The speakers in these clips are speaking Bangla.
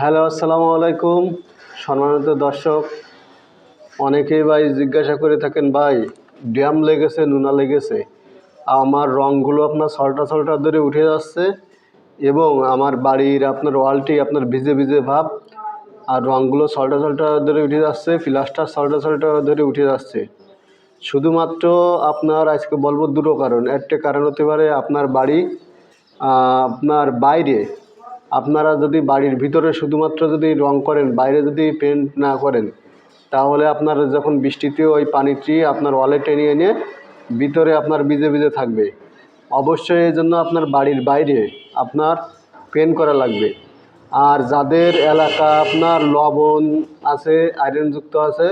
হ্যালো, আসসালামু আলাইকুম। সম্মানিত দর্শক, অনেকেই ভাই জিজ্ঞাসা করে থাকেন, ভাই, ড্যাম লেগেছে, নুনা লেগেছে? আমার রঙগুলো আপনার সল্টা সল্টা ধরে উঠে যাচ্ছে এবং আমার বাড়ির আপনার ওয়ালটি আপনার ভিজে ভিজে ভাব আর রঙগুলো সল্টা সল্টা ধরে উঠে যাচ্ছে প্লাস্টার সল্টা সল্টা ধরে উঠে যাচ্ছে শুধুমাত্র আপনার আজকে বলব দুটো কারণ। একটা কারণ হতে পারে আপনার বাড়ি আপনার বাইরে আপনারা যদি বাড়ির ভিতরে শুধুমাত্র যদি রং করেন, বাইরে যদি পেন্ট না করেন, তাহলে আপনার যখন বৃষ্টিতে ওই পানিটি আপনার ওয়ালে টেনে এনে ভিতরে আপনার ভিজে ভিজে থাকবে। অবশ্যই এই জন্য আপনার বাড়ির বাইরে আপনার পেন্ট করা লাগবে। আর যাদের এলাকা আপনার লবণ আছে আয়রনযুক্ত আছে,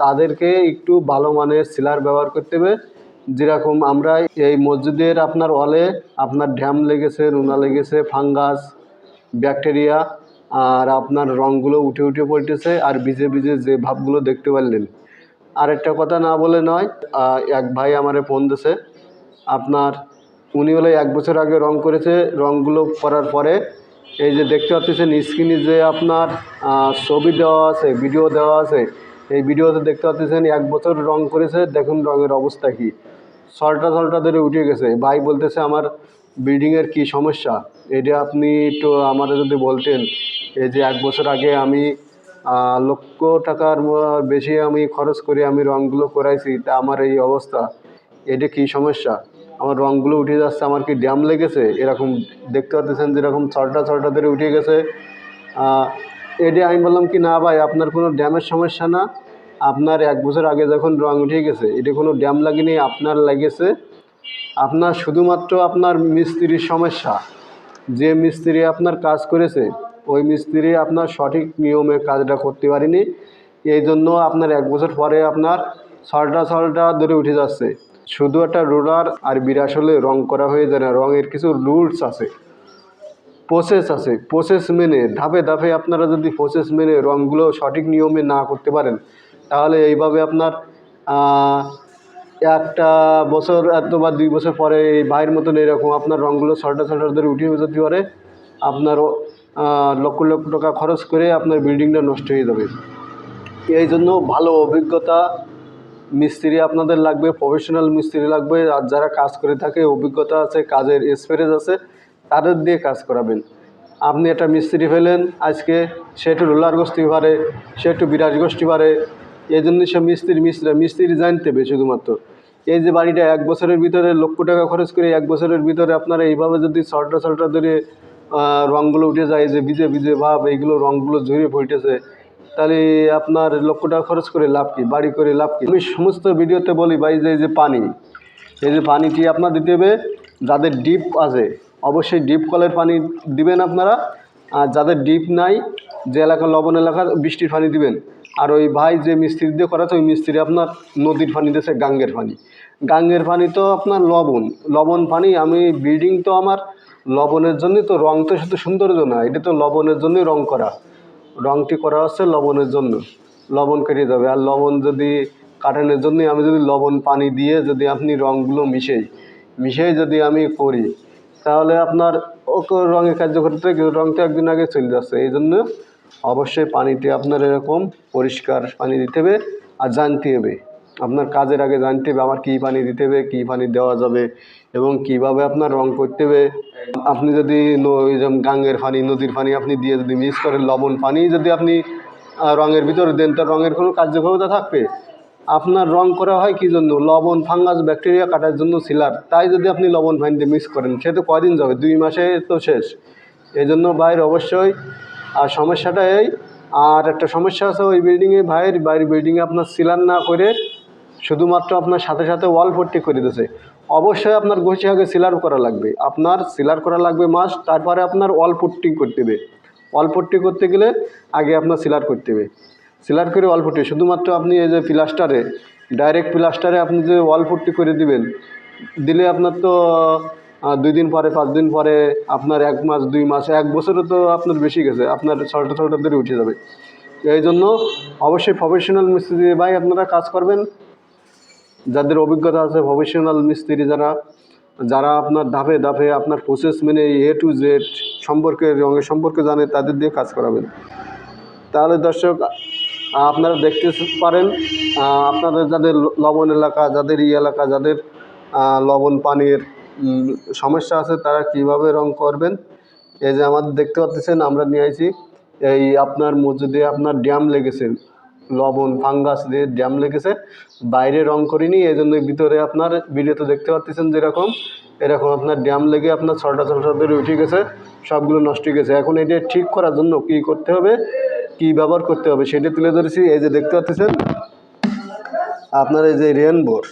তাদেরকে একটু ভালো মানের সিলার ব্যবহার করতে হবে। যেরকম আমরা এই মসজিদের আপনার ওয়ালে আপনার ড্যাম লেগেছে, রুনা লেগেছে ফাঙ্গাস ব্যাকটেরিয়া আর আপনার রঙগুলো উঠে উঠে পড়তেছে আর ভিজে ভিজে যে ভাবগুলো দেখতে পারলেন। আরেকটা কথা না বলে নয় এক ভাই আমারে ফোন দিছে, আপনার উনি হলে এক বছর আগে রং করেছে রঙগুলো করার পরে এই যে দেখতে পাচ্ছেন স্ক্রিনে যে আপনার ছবি দেওয়া আছে ভিডিও দেওয়া আছে, এই ভিডিওতে দেখতে পাচ্ছেন এক বছর রং করেছে, দেখুন রঙের অবস্থা কি। সল্টা সল্টা ধরে উঠে গেছে। ভাই বলতেছে, আমার বিল্ডিংয়ের কি সমস্যা? এটা আপনি একটু আমাদের যদি বলতেন, এই যে এক বছর আগে আমি লক্ষ টাকার বেশি আমি খরচ করে আমি রঙগুলো করাইছি, তা আমার এই অবস্থা। এটা কি সমস্যা? আমার রঙগুলো উঠে যাচ্ছে, আমার কি ড্যাম লেগেছে? এরকম দেখতে পাচ্ছেন যেরকম ছলটা ছলটা ধরে উঠে গেছে। এটা আমি বললাম কি, না ভাই, আপনার কোনো ড্যামের সমস্যা না। আপনার এক বছর আগে যখন রং উঠে গেছে, এটা কোনো ড্যাম লাগেনি, আপনার লেগেছে। আপনার শুধুমাত্র আপনার মিস্ত্রির সমস্যা। যে মিস্ত্রি আপনার কাজ করেছে, ওই মিস্ত্রি আপনার সঠিক নিয়মে কাজটা করতে পারেনি। এই জন্য আপনার এক বছর পরে আপনার সলটা সলটা ধরে উঠে যাচ্ছে। শুধু একটা রোলার আর বিরাস হলে রং করা হয়ে যায় না, রঙের কিছু রুলস আছে। প্রসেস আছে। প্রসেস মেনে, ধাপে ধাপে আপনারা যদি প্রসেস মেনে রঙগুলো সঠিক নিয়মে না করতে পারেন, তাহলে এইভাবে আপনার একটা বছর অথবা দুই বছর পরে এই ভাইয়ের মতন এরকম আপনার রঙগুলো সল্টা সল্টা ধরে উঠিয়ে যেতে পারে আপনারও লক্ষ লক্ষ টাকা খরচ করে আপনার বিল্ডিংটা নষ্ট হয়ে যাবে। এই জন্য ভালো অভিজ্ঞতা মিস্ত্রি আপনাদের লাগবে প্রফেশনাল মিস্ত্রি লাগবে, আর যারা কাজ করে থাকে, অভিজ্ঞতা আছে, কাজের এক্সপিরিয়েন্স আছে, তাদের দিয়ে কাজ করাবেন। আপনি একটা মিস্ত্রি ফেলেন, আজকে সে একটু রোলার গোষ্ঠী পারে, সে একটু বিরাজ গোষ্ঠী পারে, এই জন্য সে মিস্ত্রি মিস্ত্রি মিস্ত্রি জানতে হবে শুধুমাত্র। এই যে বাড়িটা এক বছরের ভিতরে লক্ষ টাকা খরচ করে এক বছরের ভিতরে আপনারা এইভাবে যদি সল্টা সল্টা ধরে রঙগুলো উঠে যায় যে ভিজে ভিজে ভাব, এইগুলো রঙগুলো ঝরিয়ে পড়তেছে, তাহলে আপনার লক্ষ টাকা খরচ করে লাভ কি? বাড়ি করে লাভ কি? আমি সমস্ত ভিডিওতে বলি ভাই যে, এই যে পানি, এই যে পানিটি আপনার দিতে হবে যাদের ডিপ আছে, অবশ্যই ডিপ কলের পানি দিবেন আপনারা, আর যাদের ডিপ নাই, যে এলাকা লবণ এলাকার বৃষ্টির পানি দিবেন। আর ওই ভাই যে মিস্ত্রি দিয়ে করাচ্ছে, ওই মিস্ত্রি আপনার নদীর পানি দিয়েছে, গাঙ্গের পানি। গাঙ্গের পানি তো আপনার লবণ। লবণ পানি, আমি বিল্ডিং তো আমার লবণের জন্যই তো রং তো শুধু সৌন্দর্য না, এটা তো লবণের জন্যই রং করা। রংটি করা হচ্ছে লবণের জন্য। লবণ কেটে যাবে। আর লবণ যদি কাটানোর জন্যই আমি যদি লবণ পানি দিয়ে যদি আপনি রঙগুলো মিশাই মিশিয়ে যদি আমি করি, তাহলে আপনার ওকে রঙের কার্য করতে কিন্তু রং তো একদিন আগে চলে যাচ্ছে। এই জন্য অবশ্যই পানিতে আপনার এরকম পরিষ্কার পানি দিতে হবে আর জানতে হবে। আপনার কাজের আগে জানতে হবে আমার কী পানি দিতে হবে, কী পানি দেওয়া যাবে এবং কীভাবে আপনার রং করতে হবে। আপনি যদি যেমন গাঙ্গের পানি, নদীর পানি আপনি দিয়ে যদি মিক্স করেন, লবণ পানি যদি আপনি রঙের ভিতরে দেন তো রঙের কোনো কার্যক্ষমতা থাকবে। আপনার রং করা হয় কি জন্য? লবণ, ফাঙ্গাস, ব্যাকটেরিয়া কাটার জন্য সিলার। তাই যদি আপনি লবণ পানি দিয়ে মিক্স করেন, সে তো কয়দিন যাবে? দুই মাসে তো শেষ। এই জন্য বাইরে অবশ্যই আর সমস্যাটা এই, আর একটা সমস্যা আছে ওই বিল্ডিংয়ে ভাইয়ের বাইরের বিল্ডিংয়ে আপনার সিলার না করে শুধুমাত্র আপনার সাথে সাথে ওয়াল পট্টি করে দিয়েছে। অবশ্যই আপনার ঘষে আগে সিলার করা লাগবে। আপনার সিলার করা লাগবে মাস তারপরে আপনার ওয়াল পট্টি করতে হবে। ওয়াল পট্টি করতে গেলে আগে আপনার সিলার করতে হবে। সিলার করে ওয়াল পট্টি শুধুমাত্র আপনি এই যে প্লাস্টারে ডাইরেক্ট প্লাস্টারে আপনি যে ওয়াল পট্টি করে দিবেন, দিলে আপনার তো দুই দিন পরে, পাঁচ দিন পরে আপনার এক মাস, দুই মাস, এক বছরে তো আপনার বেশি গেছে। আপনার ছটা ছটা ধরে উঠে যাবে। এই জন্য অবশ্যই প্রফেশনাল মিস্ত্রি ভাই আপনারা কাজ করবেন। যাদের অভিজ্ঞতা আছে প্রফেশনাল মিস্ত্রি যারা যারা আপনার ধাপে ধাপে আপনার প্রসেস মেনে এ টু জেড সম্পর্কে রঙের সম্পর্কে জানে, তাদের দিয়ে কাজ করাবেন। তাহলে দর্শক, আপনারা দেখতে পারেন আপনাদের যাদের লবণ এলাকা, যাদের ই এলাকা, যাদের লবণ, পানির সমস্যা আছে, তারা কীভাবে রং করবেন? এই যে আমাদের দেখতে পাচ্ছেন, আমরা নিয়ে আইছি। এই আপনার মসজিদে আপনার ড্যাম লেগেছে, লবণ, ফাঙ্গাস দিয়ে ড্যাম লেগেছে। বাইরে রং করিনি, এই জন্য ভিতরে আপনার ভিডিওতে দেখতে পাচ্ছেন যেরকম। এরকম আপনার ড্যাম লেগে আপনার ছটা ছটা ধরে উঠে গেছে, সবগুলো নষ্ট হয়ে গেছে। এখন এটা ঠিক করার জন্য কী করতে হবে, কী ব্যবহার করতে হবে সেটা তুলে ধরেছি। এই যে দেখতে পাচ্ছেন, আপনার এই যে রেনবোর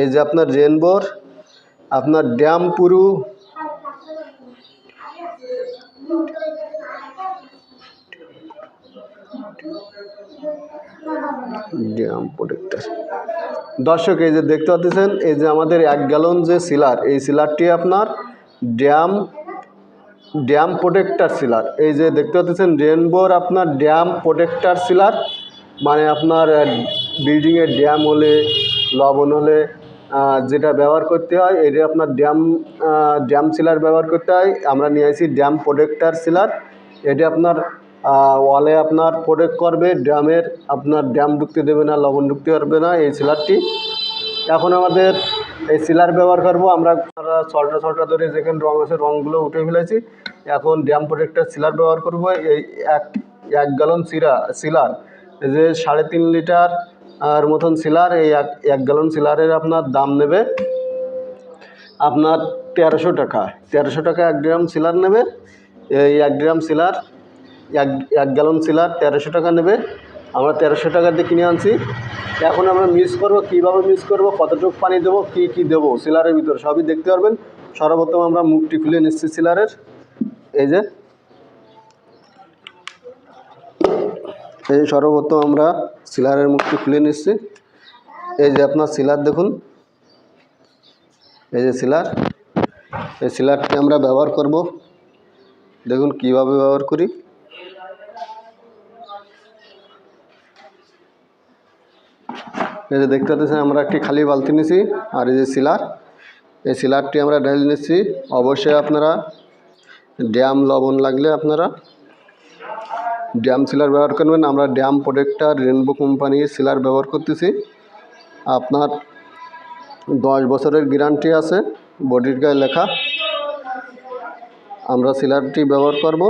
এই যে আপনার রেনবোর আপনার ড্যাম পুরু। Dam protector. দর্শক, এই যে দেখতে পাচ্ছেন, এই যে আমাদের এক গ্যালন যে সিলার, এই সিলারটি আপনার ড্যাম ড্যাম প্রোটেক্টার সিলার। এই যে দেখতে পাচ্ছেন রেনবোর আপনার ড্যাম প্রোটেক্টার সিলার মানে আপনার বিল্ডিংয়ের ড্যাম হলে, লবণ হলে যেটা ব্যবহার করতে হয় এটা আপনার ড্যাম ড্যাম সিলার ব্যবহার করতে হয়, আমরা নিয়ে আসি ড্যাম প্রোটেক্টার সিলার। এটা আপনার ওয়ালে আপনার প্রোটেক্ট করবে, ড্যামের আপনার ড্যাম ঢুকতে দেবে না, লবণ ঢুকতে পারবে না এই সিলারটি। এখন আমাদের এই সিলার ব্যবহার করব, আমরা ছলটা ছলটা ধরে যেখানে রং আছে রঙগুলো উঠে ফেলেছি। এখন ড্যাম প্রোটেক্টার সিলার ব্যবহার করব, এই এক এক গ্যালন সিরা, সিলার। যে সাড়ে তিন লিটার আর মতন সিলার, এই এক এক গ্যালন সিলারের আপনার দাম নেবে আপনার তেরোশো টাকা। তেরোশো টাকা এক গ্রাম সিলার নেবে, এই এক গ্রাম সিলার, এক এক গ্যালন সিলার তেরোশো টাকা নেবে। আমরা তেরোশো টাকা দিয়ে কিনে আনছি। এখন আমরা মিক্স করব, কীভাবে মিক্স করব, কতটুকু পানি দেবো, কী কী দেবো সিলারের ভিতরে সবই দেখতে পারবেন। সর্বপ্রথম আমরা মুখটি খুলে নিচ্ছি সিলারের। এই যে এই যে সর্বপ্রথম আমরা সিলারের মুখটি খুলে নিচ্ছি। এই যে আপনার সিলার দেখুন। এই যে সিলার। এই সিলারটি আমরা ব্যবহার করব। দেখুন কীভাবে ব্যবহার করি। এই যে দেখতে পাচ্ছেন, আমরা একটি খালি বালতি নিয়েছি আর এই যে সিলার। এই সিলারটি আমরা ঢেলে নিচ্ছি। অবশ্যই আপনারা ড্যাম লবণ লাগলে আপনারা ড্যাম সিলার ব্যবহার করবেন। আমরা ড্যাম প্রোটেক্টার রেনবো কোম্পানির সিলার ব্যবহার করতেছি। আপনার দশ বছরের গ্যারান্টি আছে বডির গায়ে লেখা। আমরা সিলারটি ব্যবহার করব।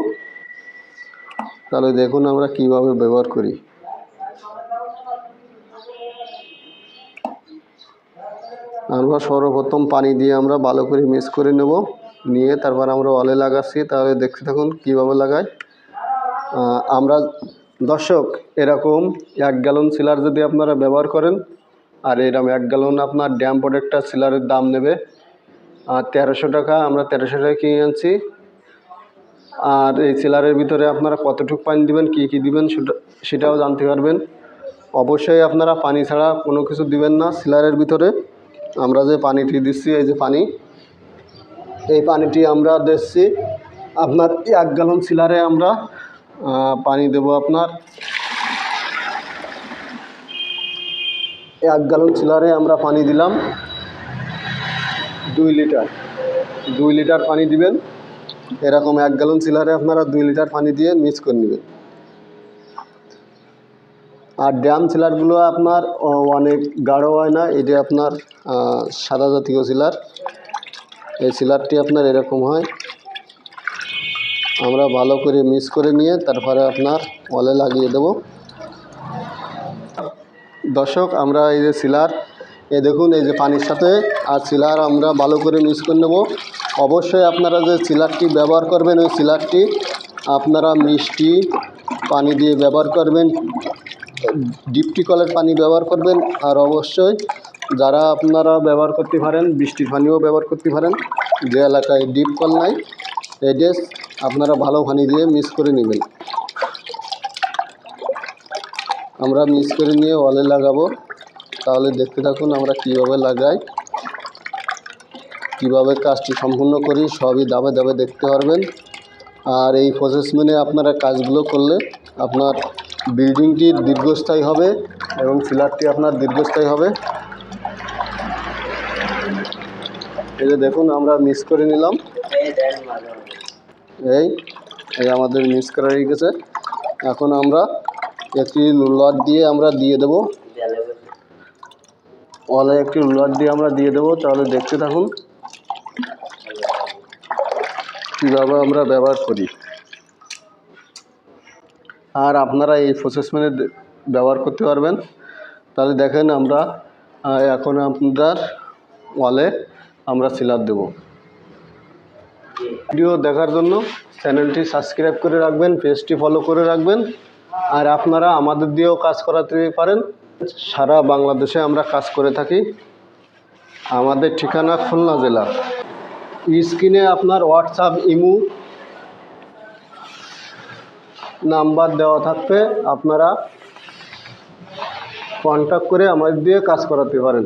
তাহলে দেখুন আমরা কীভাবে ব্যবহার করি। আমরা সর্বপ্রথম পানি দিয়ে আমরা ভালো করে মিক্স করে নেব। নিয়ে তারপর আমরা অলে লাগাচ্ছি। তাহলে দেখতে থাকুন কীভাবে আহ, আমরা দর্শক, এরকম এক গ্যালন সিলার যদি আপনারা ব্যবহার করেন, আর এরকম এক গ্যালন আপনার ড্যাম প্রোডাক্টটা সিলারের দাম নেবে আর তেরোশো টাকা, আমরা তেরোশো টাকা কিনে আনছি। আর এই সিলারের ভিতরে আপনারা কতটুকু পানি দিবেন, কী কী দিবেন, সেটা সেটাও জানতে পারবেন। অবশ্যই আপনারা পানি ছাড়া কোনো কিছু দিবেন না সিলারের ভিতরে। আমরা যে পানিটি দিচ্ছি, এই যে পানি, এই পানিটি আমরা দিচ্ছি। আপনার এক গ্যালন সিলারে আমরা পানি দেব আপনার। এক গ্যালন সিলারে আমরা পানি দিলাম। দুই লিটার। দুই লিটার পানি দিবেন। এরকম এক গ্যালন সিলারে আপনারা দুই লিটার পানি দিয়ে মিক্স করে নেবেন। আর ড্যাম সিলারগুলো আপনার অনেক গাঢ় হয় না। এটি আপনার সাদা জাতীয় সিলার এই সিলারটি আপনার এরকম হয়। আমরা ভালো করে মিক্স করে নিয়ে তারপরে আপনার অলে লাগিয়ে দেব। দর্শক, আমরা এই যে সিলার, এ দেখুন, এই যে পানির সাথে, আর সিলার আমরা ভালো করে মিক্স করে নেব। অবশ্যই আপনারা যে সিলারটি ব্যবহার করবেন, ওই সিলারটি আপনারা মিষ্টি পানি দিয়ে ব্যবহার করবেন, ডিপটি কলের পানি ব্যবহার করবেন, আর অবশ্যই যারা আপনারা ব্যবহার করতে পারেন, বৃষ্টির পানিও ব্যবহার করতে পারেন, যে এলাকায় ডিপ কল নাই এডেস আপনারা ভালো পানি দিয়ে মিক্স করে নেবেন। আমরা মিক্স করে নিয়ে ওয়ালে লাগাবো। তাহলে দেখতে থাকুন আমরা কীভাবে লাগাই। কীভাবে কাজটি সম্পূর্ণ করি, সবই দাবে দাবে দেখতে পারবেন। আর এই প্রসেস মেনে আপনারা কাজগুলো করলে আপনার বিল্ডিংটি দীর্ঘস্থায়ী হবে এবং ফিলারটি আপনার দীর্ঘস্থায়ী হবে। এই যে দেখুন, আমরা মিস করে নিলাম। এই এই আমাদের মিক্স করা হয়ে গেছে। এখন আমরা একটি রুলার দিয়ে আমরা দিয়ে দেব। ওয়ালে একটি রুলার দিয়ে আমরা দিয়ে দেবো, তাহলে দেখতে থাকুন কীভাবে আমরা ব্যবহার করি। আর আপনারা এই প্রসেস মেনে ব্যবহার করতে পারবেন। তাহলে দেখেন আমরা এখন আপনার ওয়ালে আমরা সিলার দেব। ভিডিও দেখার জন্য চ্যানেলটি সাবস্ক্রাইব করে রাখবেন, পেজটি ফলো করে রাখবেন। আর আপনারা আমাদের দিয়েও কাজ করাতে পারেন। সারা বাংলাদেশে আমরা কাজ করে থাকি। আমাদের ঠিকানা খুলনা জেলা। স্ক্রিনে আপনার হোয়াটসঅ্যাপ ইমু নাম্বার দেওয়া থাকবে। আপনারা কন্ট্যাক্ট করে আমাদের দিয়ে কাজ করাতে পারেন।